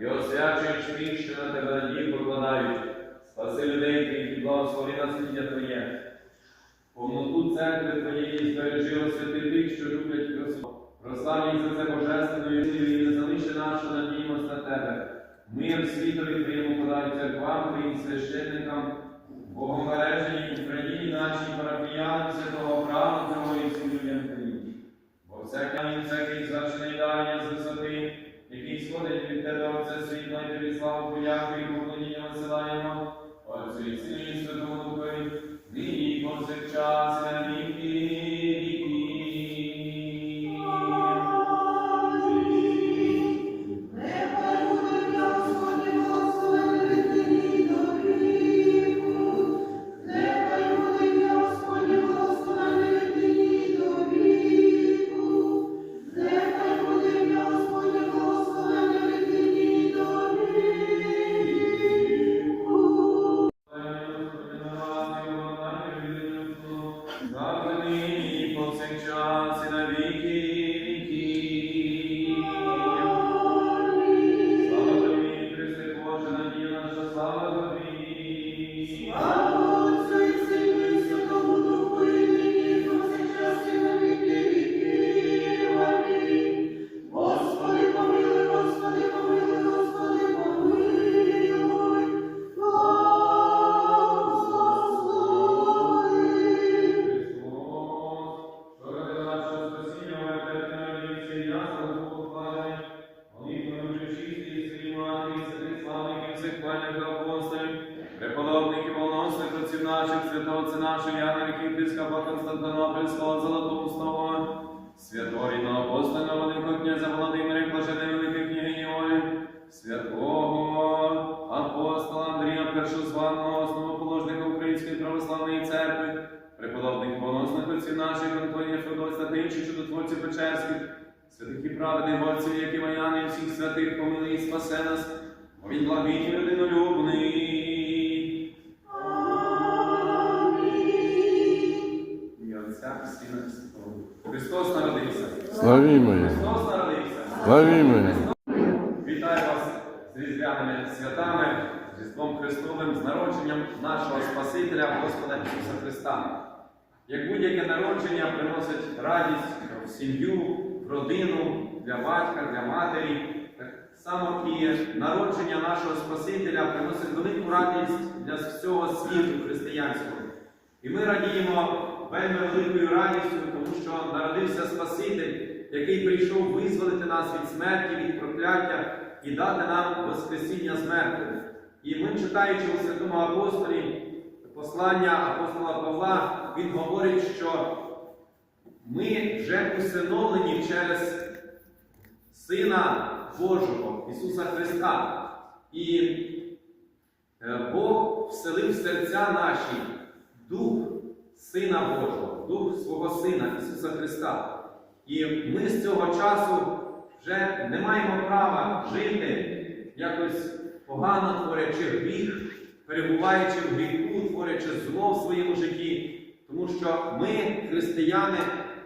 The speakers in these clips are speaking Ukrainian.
і освячуєш тим, що на тебе надії покладають, спаси людей твоїх і благослови насліддя Твоє. Повноту церкви Твоєї збережи освяти тих, що люблять красу. Прославі за це божественною силою і не залиши нашу надійність на тебе. Мир світові Твоєму подай церквам Твоїм священникам, Богомережній Україні, нашій парафіянам святого храму Твого і всім людям Твоїм. Бо всякий, всякий і славу подяку і поклоніння висилаємо, Отцю і Сину і Святому Духові, нині повсякчас апостолів, преподобних і волносних отців наших, святого Отця нашого, Яна Рекіпівського, Константинопольського, Золотоустого, святого рідного апостола, великого князя Володимира, блаженої великої княгині Олі, святого апостола Андрія Першозваного, основоположника Української православної церкви, преподобних поносних отців наших, Антонія Феодосія та інших чудотворців Печерських, святих і праведних отців, які Маяни і всіх святих помили і спасе нас, бо він благий людинолюбний. Отця і Сина і Святого Христос народився. Славімо Його! Христос народився. Славімо Його! Вітаю вас з різдвяними святами, з Різдвом Христовим, з народженням нашого Спасителя Господа Ісуса Христа. Як будь-яке народження приносить радість в сім'ю, в родину, для батька, для матері, само і народження нашого Спасителя приносить велику радість для всього світу християнського. І ми радіємо вельми великою радістю, тому що народився Спаситель, який прийшов визволити нас від смерті, від прокляття і дати нам Воскресіння з мертвих. І ми, читаючи у святому апостолі послання апостола Павла, він говорить, що ми вже усиновлені через Сина Божого Ісуса Христа. І е, Бог вселив в серця наші Дух Сина Божого, Дух свого Сина Ісуса Христа. І ми з цього часу вже не маємо права жити якось погано творячи гріх, перебуваючи в гріху, творячи зло в своєму житті, тому що ми, християни,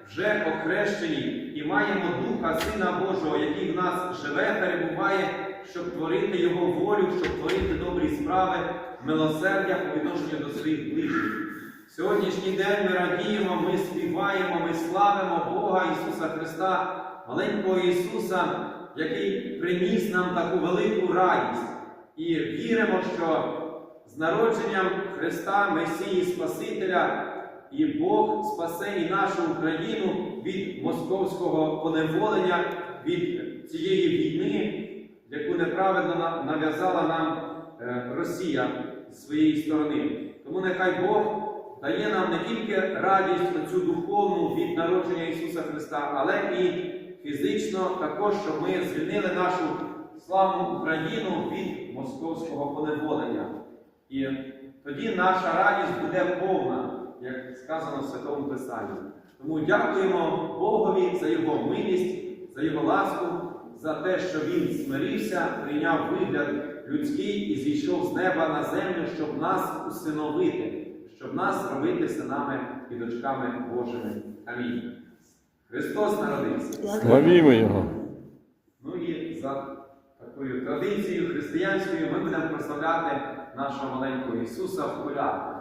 вже охрещені і маємо Духа Сина Божого, який в нас живе, перебуває, щоб творити Його волю, щоб творити добрі справи, милосердя по відношенню до своїх ближніх. Сьогоднішній день ми радіємо, ми співаємо, ми славимо Бога Ісуса Христа, маленького Ісуса, який приніс нам таку велику радість. І віримо, що з народженням Христа, Месії Спасителя, і Бог спасе і нашу Україну від московського поневолення, від цієї війни, яку неправедно на- нав'язала нам е, Росія з своєї сторони. Тому нехай Бог дає нам не тільки радість оцю духовну від народження Ісуса Христа, але і фізично також, щоб ми звільнили нашу славну Україну від московського поневолення. І тоді наша радість буде повна, як сказано в Святому Писанні. Тому дякуємо Богові за Його милість, за Його ласку, за те, що Він смирився, прийняв вигляд людський і зійшов з неба на землю, щоб нас усиновити, щоб нас робити синами і дочками Божими. Амінь. Христос народився. Славімо Його! Ну і за такою традицією християнською ми будемо прославляти нашого маленького Ісуса в колядках.